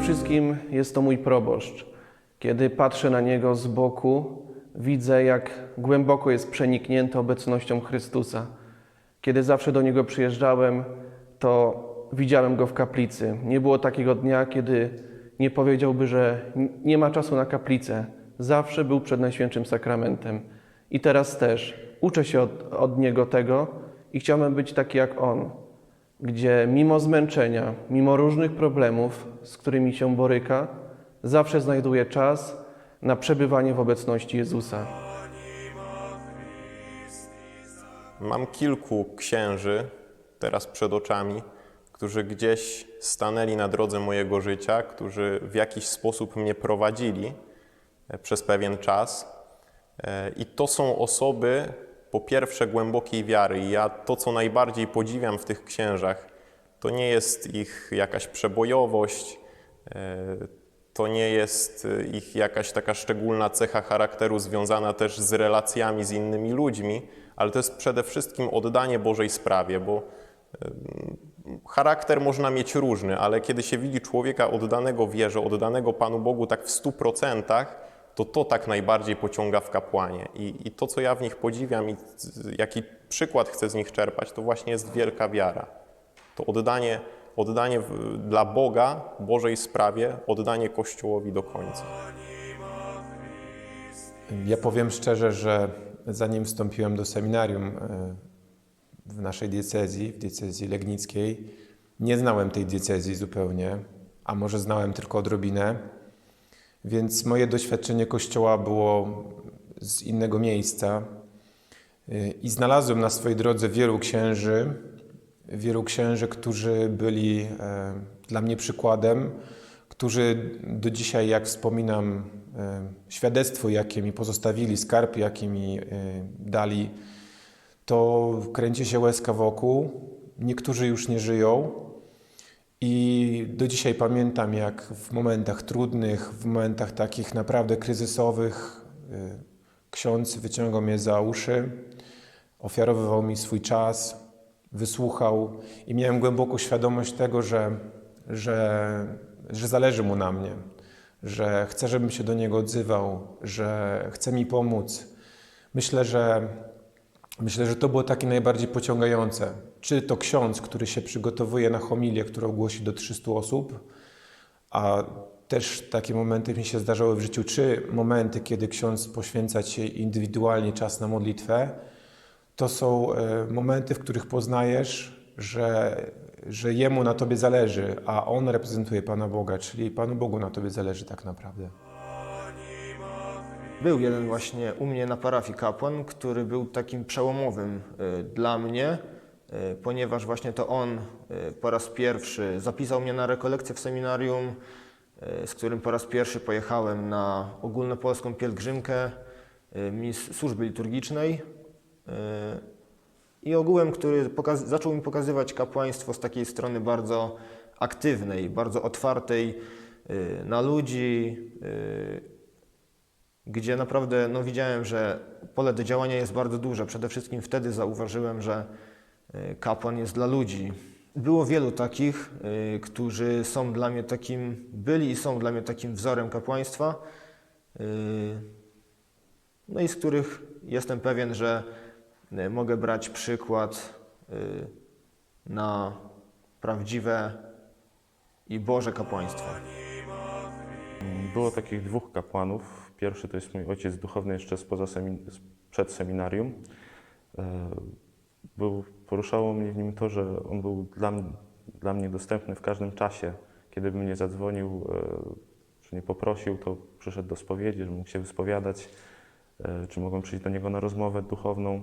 wszystkim jest to mój proboszcz. Kiedy patrzę na niego z boku, widzę, jak głęboko jest przeniknięty obecnością Chrystusa. Kiedy zawsze do niego przyjeżdżałem, to widziałem go w kaplicy. Nie było takiego dnia, kiedy nie powiedziałby, że nie ma czasu na kaplicę. Zawsze był przed Najświętszym Sakramentem. I teraz też uczę się od, od niego tego i chciałbym być taki jak on, gdzie mimo zmęczenia, mimo różnych problemów, z którymi się boryka, zawsze znajduje czas na przebywanie w obecności Jezusa. Mam kilku księży teraz przed oczami, którzy gdzieś stanęli na drodze mojego życia, którzy w jakiś sposób mnie prowadzili e, przez pewien czas. E, I to są osoby, po pierwsze, głębokiej wiary. Ja to, co najbardziej podziwiam w tych księżach, to nie jest ich jakaś przebojowość, e, to nie jest e, ich jakaś taka szczególna cecha charakteru związana też z relacjami z innymi ludźmi, ale to jest przede wszystkim oddanie Bożej sprawie, bo charakter można mieć różny, ale kiedy się widzi człowieka oddanego wierze, oddanego Panu Bogu tak w stu procentach, to to tak najbardziej pociąga w kapłanie. I, I to, co ja w nich podziwiam i jaki przykład chcę z nich czerpać, to właśnie jest wielka wiara. To oddanie, oddanie dla Boga, Bożej sprawie, oddanie Kościołowi do końca. Ja powiem szczerze, że zanim wstąpiłem do seminarium e, w naszej diecezji, w diecezji legnickiej, nie znałem tej diecezji zupełnie, a może znałem tylko odrobinę, więc moje doświadczenie Kościoła było z innego miejsca E, i znalazłem na swojej drodze wielu księży, wielu księży, którzy byli e, dla mnie przykładem, którzy do dzisiaj, jak wspominam, e, świadectwo, jakie mi pozostawili, skarb, jaki mi e, dali, to kręci się łezka wokół. Niektórzy już nie żyją. I do dzisiaj pamiętam, jak w momentach trudnych, w momentach takich naprawdę kryzysowych, e, ksiądz wyciągał mnie za uszy, ofiarowywał mi swój czas, wysłuchał i miałem głęboką świadomość tego, że, że, że zależy mu na mnie, że chce, żebym się do niego odzywał, że chce mi pomóc. Myślę, że Myślę, że to było takie najbardziej pociągające. Czy to ksiądz, który się przygotowuje na homilię, którą głosi do 300 osób, a też takie momenty mi się zdarzały w życiu, czy momenty, kiedy ksiądz poświęca ci indywidualnie czas na modlitwę, to są e, momenty, w których poznajesz, że, że Jemu na Tobie zależy, a On reprezentuje Pana Boga, czyli Panu Bogu na Tobie zależy tak naprawdę. Był jeden właśnie u mnie na parafii kapłan, który był takim przełomowym y, dla mnie, ponieważ właśnie to on y, po raz pierwszy zapisał mnie na rekolekcję w seminarium, y, z którym po raz pierwszy pojechałem na ogólnopolską pielgrzymkę służby liturgicznej. I ogółem, który zaczął mi pokazywać kapłaństwo z takiej strony bardzo aktywnej, bardzo otwartej na ludzi, gdzie naprawdę no, widziałem, że pole do działania jest bardzo duże. Przede wszystkim wtedy zauważyłem, że kapłan jest dla ludzi. Było wielu takich, y, którzy są dla mnie takim, byli i są dla mnie takim wzorem kapłaństwa, y, no i z których jestem pewien, że mogę brać przykład na prawdziwe i Boże kapłaństwo. Było takich dwóch kapłanów. Pierwszy to jest mój ojciec duchowny jeszcze spoza semin- przed seminarium. Był, poruszało mnie w nim to, że on był dla, dla mnie dostępny w każdym czasie. Kiedy by mnie zadzwonił, e, czy mnie poprosił, to przyszedł do spowiedzi, że mógł się wyspowiadać, e, czy mogłem przyjść do niego na rozmowę duchowną.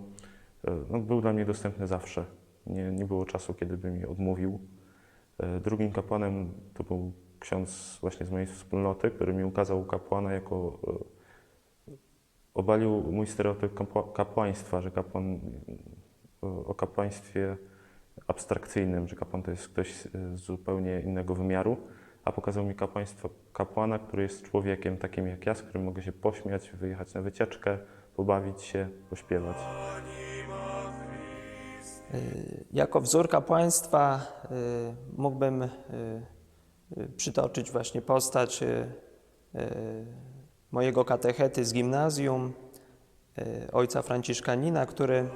E, No, był dla mnie dostępny zawsze. Nie, nie było czasu, kiedy by mi odmówił. Drugim kapłanem to był ksiądz właśnie z mojej wspólnoty, który mi ukazał kapłana jako. Obalił mój stereotyp kapła- kapłaństwa, że kapłan o kapłaństwie abstrakcyjnym, że kapłan to jest ktoś e, z zupełnie innego wymiaru, a pokazał mi kapłaństwo kapłana, który jest człowiekiem takim jak ja, z którym mogę się pośmiać, wyjechać na wycieczkę, pobawić się, pośpiewać. Jako wzór kapłaństwa y, mógłbym przytoczyć właśnie postać mojego katechety z gimnazjum, ojca Franciszkanina, który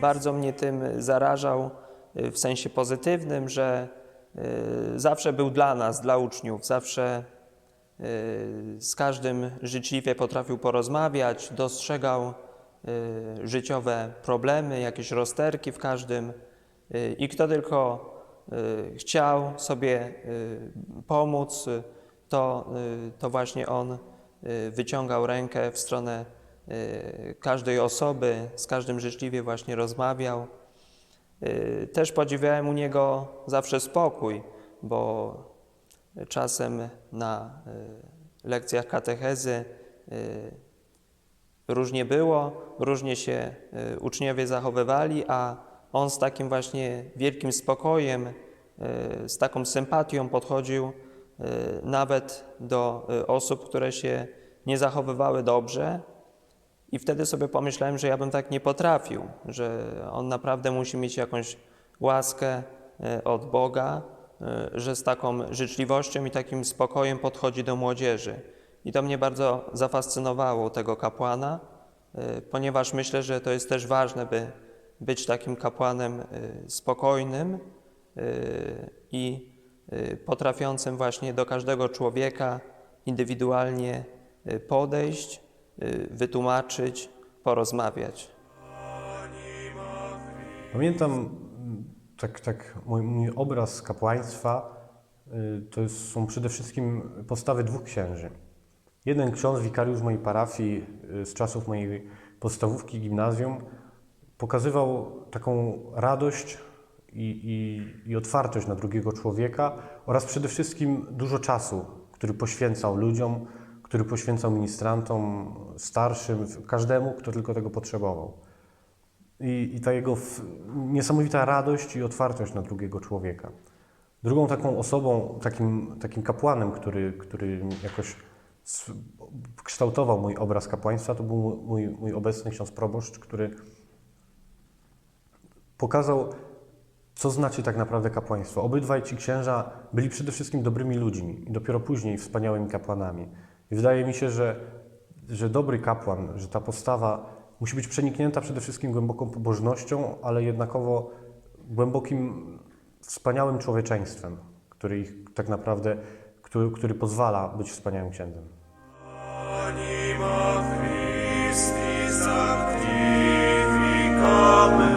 bardzo mnie tym zarażał y, w sensie pozytywnym, że y, zawsze był dla nas, dla uczniów, zawsze y, z każdym życzliwie potrafił porozmawiać, dostrzegał y, życiowe problemy, jakieś rozterki w każdym y, i kto tylko y, chciał sobie y, pomóc, y, to, y, to właśnie on y, wyciągał rękę w stronę y, każdej osoby, z każdym życzliwie właśnie rozmawiał. Y, Też podziwiałem u niego zawsze spokój, bo czasem na y, lekcjach katechezy y, różnie było, różnie się y, uczniowie zachowywali, a on z takim właśnie wielkim spokojem, y, z taką sympatią podchodził y, nawet do y, osób, które się nie zachowywały dobrze. I wtedy sobie pomyślałem, że ja bym tak nie potrafił, że on naprawdę musi mieć jakąś łaskę y, od Boga, y, że z taką życzliwością i takim spokojem podchodzi do młodzieży. I to mnie bardzo zafascynowało tego kapłana, y, ponieważ myślę, że to jest też ważne, by być takim kapłanem spokojnym i potrafiącym właśnie do każdego człowieka indywidualnie podejść, wytłumaczyć, porozmawiać. Pamiętam tak, tak mój, mój obraz kapłaństwa y, to jest, są przede wszystkim postawy dwóch księży. Jeden ksiądz, wikariusz mojej parafii y, z czasów mojej podstawówki, gimnazjum, pokazywał taką radość i, i, i otwartość na drugiego człowieka oraz przede wszystkim dużo czasu, który poświęcał ludziom, który poświęcał ministrantom, starszym, każdemu, kto tylko tego potrzebował. I, i ta jego niesamowita radość i otwartość na drugiego człowieka. Drugą taką osobą, takim, takim kapłanem, który, który jakoś kształtował mój obraz kapłaństwa, to był mój, mój obecny ksiądz proboszcz, który pokazał, co znaczy tak naprawdę kapłaństwo. Obydwaj ci księża byli przede wszystkim dobrymi ludźmi i dopiero później wspaniałymi kapłanami. Wydaje mi się, że, że dobry kapłan, że ta postawa musi być przeniknięta przede wszystkim głęboką pobożnością, ale jednakowo głębokim, wspaniałym człowieczeństwem, który ich tak naprawdę, który, który pozwala być wspaniałym księdzem. Anima Christi sanctificame.